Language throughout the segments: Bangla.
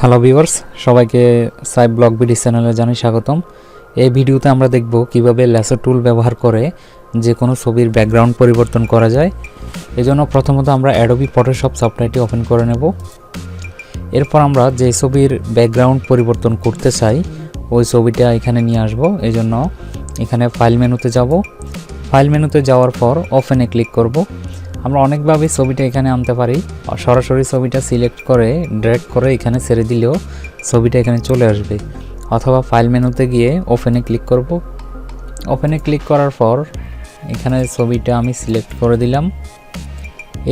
হ্যালো ভিউয়ার্স সবাইকে সাইব ব্লগ বিডি চ্যানেলে জানাই স্বাগতম। এই ভিডিওতে আমরা দেখব কীভাবে ল্যাসো টুল ব্যবহার করে যে কোনো ছবির ব্যাকগ্রাউন্ড পরিবর্তন করা যায়। এজন্য প্রথমত আমরা অ্যাডোবি ফটোশপ সফটওয়্যারটি ওপেন করে নেব। এরপর আমরা যে ছবির ব্যাকগ্রাউন্ড পরিবর্তন করতে চাই, ওই ছবিটা এখানে নিয়ে আসব। এই জন্য এখানে ফাইল মেনুতে যাব। ফাইল মেনুতে যাওয়ার পর ওপেনে ক্লিক করব। আমরা অনেকভাবে ছবিটা এখানে আনতে পারি। সরাসরি ছবিটা সিলেক্ট করে ড্র্যাগ করে এখানে ছেড়ে দিলেও ছবিটা এখানে চলে আসবে। অথবা ফাইল মেনুতে গিয়ে ওপেনে ক্লিক করব। ওপেনে ক্লিক করার পর এখানে ছবিটা আমি সিলেক্ট করে দিলাম।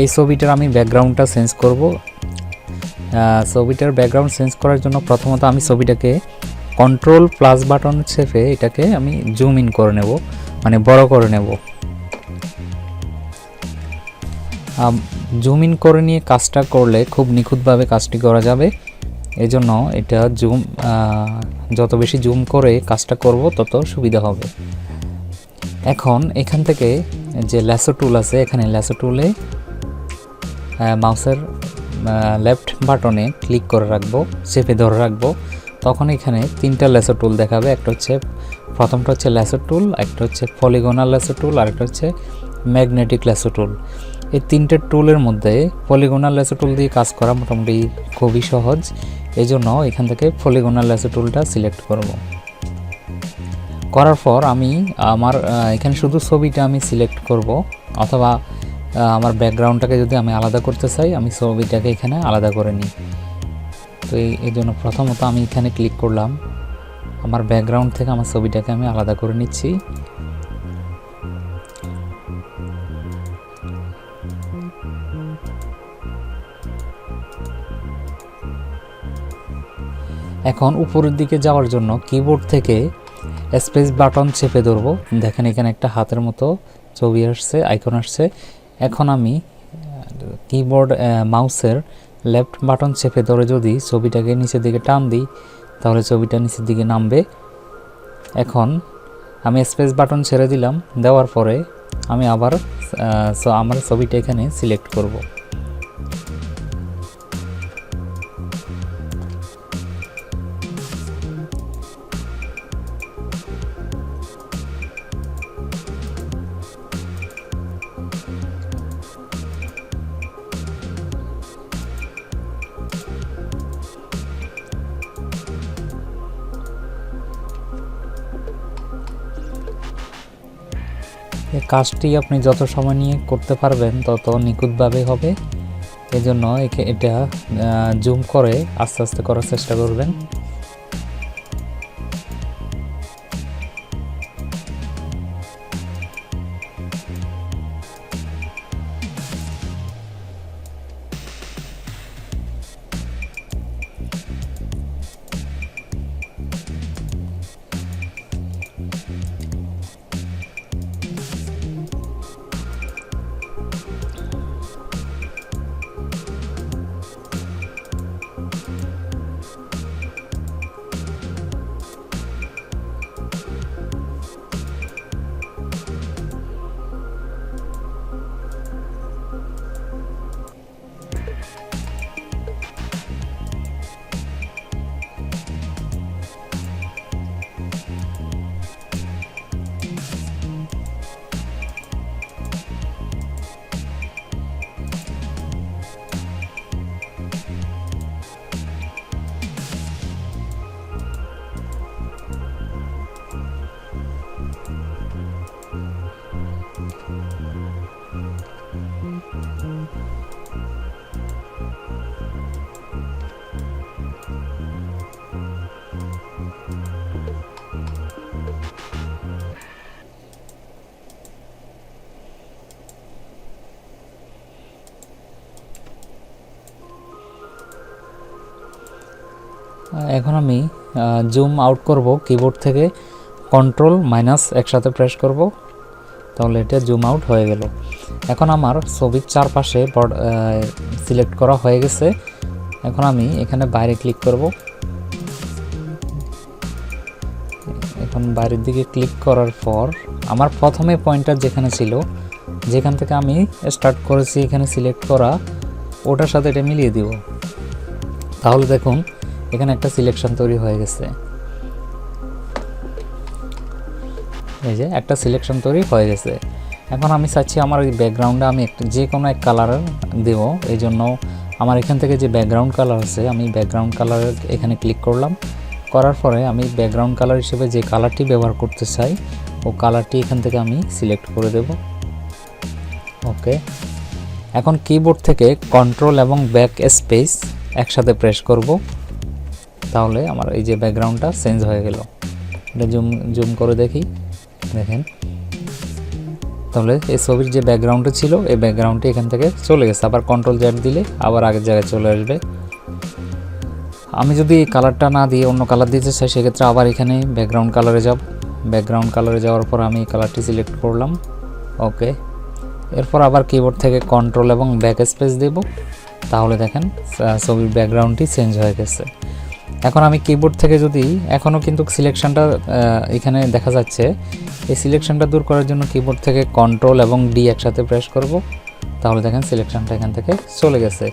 এই ছবিটার আমি ব্যাকগ্রাউন্ডটা চেঞ্জ করব। ছবিটার ব্যাকগ্রাউন্ড চেঞ্জ করার জন্য প্রথমত আমি ছবিটাকে কন্ট্রোল প্লাস বাটন চেপে এটাকে আমি জুম ইন করে নেব। মানে বড় করে নেব। জুম ইন করে নিয়ে কাজটা করলে খুব নিখুঁতভাবে কাজটি করা যাবে। এই জন্য এটা জুম যত বেশি জুম করে কাজটা করব, তত সুবিধা হবে। এখন এখান থেকে যে ল্যাসো টুল আছে, এখানে ল্যাসো টুলে মাউসের লেফট বাটনে ক্লিক করে রাখব চেপে ধরে রাখব। তখন এখানে তিনটা ল্যাসো টুল দেখাবে, একটা হচ্ছে, প্রথমটা হচ্ছে ল্যাসো টুল একটা হচ্ছে পলিগোনাল ল্যাসো টুল আর একটা হচ্ছে ম্যাগনেটিক ল্যাসো টুল এই তিনটে টুলের মধ্যে পলিগোনাল ল্যাসো টুল দিয়ে কাজ করা মোটামুটি খুবই সহজ। এই জন্য এখান থেকে পলিগোনাল ল্যাসো টুলটা সিলেক্ট করব। করার পর আমি আমার এখানে শুধু ছবিটা আমি সিলেক্ট করব, অথবা আমার ব্যাকগ্রাউন্ডটাকে যদি আমি আলাদা করতে চাই, আমি ছবিটাকে এখানে আলাদা করে নিই। তো এই জন্য প্রথমত আমি এখানে ক্লিক করলাম। আমার ব্যাকগ্রাউন্ড থেকে আমার ছবিটাকে আমি আলাদা করে নিচ্ছি। এখন উপরের দিকে যাওয়ার জন্য কিবোর্ড থেকে স্পেস বাটন চেপে ধরবো। দেখেন এখানে একটা হাতের মতো ছবি আসছে আইকন আসছে। এখন আমি কিবোর্ড মাউসের লেফট বাটন চেপে ধরে যদি ছবিটাকে নিচের দিকে টান দিই, তাহলে ছবিটা নিচের দিকে নামবে। এখন আমি স্পেস বাটন ছেড়ে দিলাম, দেওয়ার পরে আমি আবার আমার ছবিটা এখানে সিলেক্ট করব। কাজটি আপনি যত সময় নিয়ে করতে পারবেন, তত নিখুঁতভাবে হবে। এজন্য একে- এটা জুম করে আস্তে আস্তে করার চেষ্টা করবেন। এখন আমি জুম আউট করব কিবোর্ড থেকে কন্ট্রোল মাইনাস একসাথে প্রেস করব, তাহলে এটা জুম আউট হয়ে গেল। এখন আমার ছবির চারপাশে সিলেক্ট করা হয়ে গেছে। এখন আমি এখানে বাইরে ক্লিক করব। এখন বাইরের দিকে ক্লিক করার পর, আমার প্রথমে পয়েন্টার যেখানে ছিল, যেখান থেকে আমি স্টার্ট করেছি এখানে সিলেক্ট করা, ওটার সাথে এটা মিলিয়ে দিব। তাহলে দেখুন এখানে একটা সিলেকশন তৈরি হয়ে গেছে। এই যে একটা সিলেকশন তৈরি হয়ে গেছে। এখন আমি চাচ্ছি আমার এই ব্যাকগ্রাউন্ডে আমি একটা যে কোনো এক কালারের দেব। এই জন্য আমার এখান থেকে যে ব্যাকগ্রাউন্ড কালার আছে, আমি ব্যাকগ্রাউন্ড কালারের এখানে ক্লিক করলাম। করার পরে আমি ব্যাকগ্রাউন্ড কালার হিসেবে যে কালারটি ব্যবহার করতে চাই, ও কালারটি এখান থেকে আমি সিলেক্ট করে দেব। ওকে। এখন কিবোর্ড থেকে কন্ট্রোল এবং ব্যাক স্পেস একসাথে প্রেস করব। তাহলে আমার এই যে ব্যাকগ্রাউন্ডটা চেঞ্জ হয়ে গেল। এটা জুম জুম করে দেখি। দেখেন। তাহলে এই ছবির যে ব্যাকগ্রাউন্ডটা ছিল, এই ব্যাকগ্রাউন্ডটি এখান থেকে চলে গেছে। আবার কন্ট্রোল জ্যাট দিলে আবার আগের জায়গায় চলে আসবে। আমি যদি কালারটা না দিয়ে অন্য কালার দিতে চাই, সেক্ষেত্রে আবার এখানে ব্যাকগ্রাউন্ড কালারে যাব। ব্যাকগ্রাউন্ড কালারে যাওয়ার পর আমি কালারটি সিলেক্ট করলাম। ওকে এরপর আবার কিবোর্ড থেকে কন্ট্রোল এবং ব্যাক স্পেস দেব। তাহলে দেখেন ছবির ব্যাকগ্রাউন্ডটি চেঞ্জ হয়ে গেছে। এখন আমি কিবোর্ড থেকে যদি এখনও কিন্তু সিলেকশানটা এখানে দেখা যাচ্ছে, এই সিলেকশানটা দূর করার জন্য কিবোর্ড থেকে কন্ট্রোল এবং ডি একসাথে প্রেস করব। তাহলে দেখেন সিলেকশানটা এখান থেকে চলে গেছে।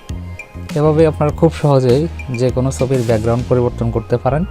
এভাবে আপনারা খুব সহজেই যে কোনো ছবির ব্যাকগ্রাউন্ড পরিবর্তন করতে পারেন।